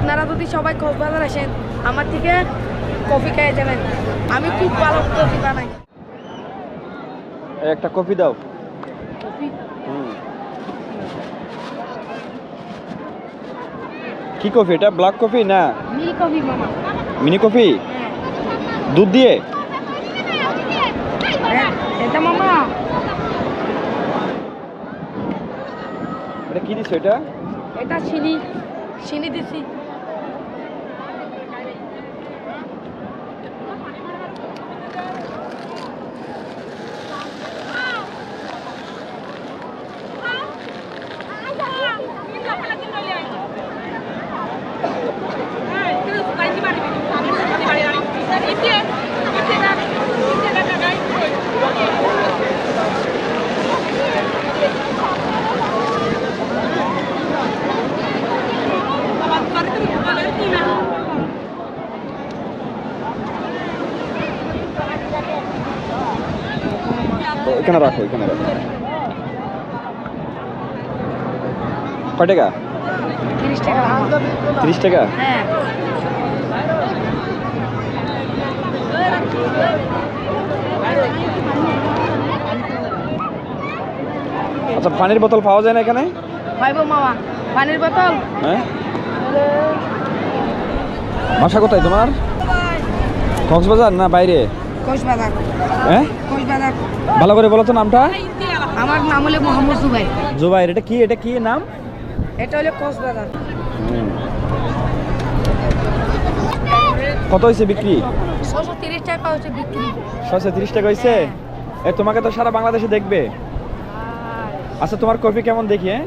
আপনারা যদি সবাই কক্সবাজার আসেন আমার থেকে কফি খেয়ে যাবেন। আমি খুব ভালো কফি বানাই। একটা কফি দাও। কি কফি এটা ব্ল্যাক কফি না? মিল কফি মামা। মিনি কফি দুধ দিয়ে? হ্যাঁ এটা মামা। এটা কি দিছো এটা? এটা চিনি। চিনি দিছি তো এখানে রাখো এখানে রাখো। কয় টাকা? তিরিশ টাকা। মামা। তিরিশ টাকা? হ্যাঁ। আচ্ছা পানির বোতল পাওয়া যায় না এখানে? পাইব মামা পানির বোতল? হ্যাঁ? বাসা কোথায় তোমার? কক্সবাজার না বাইরে? কক্সবাজার। হ্যাঁ? কক্সবাজার। ভালো করে বলো তো নামটা। আমার নাম হলো মোহাম্মদ জুবাই জুবাইর এটা কি এটা কি নাম? এটা হলো কক্সবাজার। কত হয়েছে বিক্রি? ছশো তিরিশ টাকা হচ্ছে বিক্রি। ছয়শো তিরিশ টাকা হয়েছে? এ তোমাকে তো সারা বাংলাদেশে দেখবে। আচ্ছা তোমার কফি কেমন দেখি হ্যাঁ?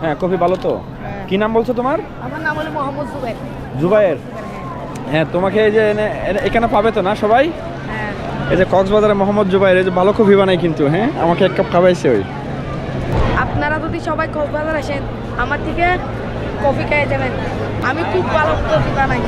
হ্যাঁ কফি ভালো তো? কি নাম বলছো তোমার? আমার নাম হলো মোহাম্মদ জুবাই জুবাইর হ্যাঁ তোমাকে এই যে এখানে পাবে তো না সবাই? হ্যাঁ। এই যে কক্সবাজারে মোহাম্মদ জুবাইর এই যে ভালো কফি বানাই কিন্তু হ্যাঁ? আমাকে এক কাপ খাওয়াইছে ওই। আপনারা যদি সবাই কক্সবাজার আসেন আমার থেকে কফি খেয়ে যাবেন। আমি খুব ভালো কফি বানাই।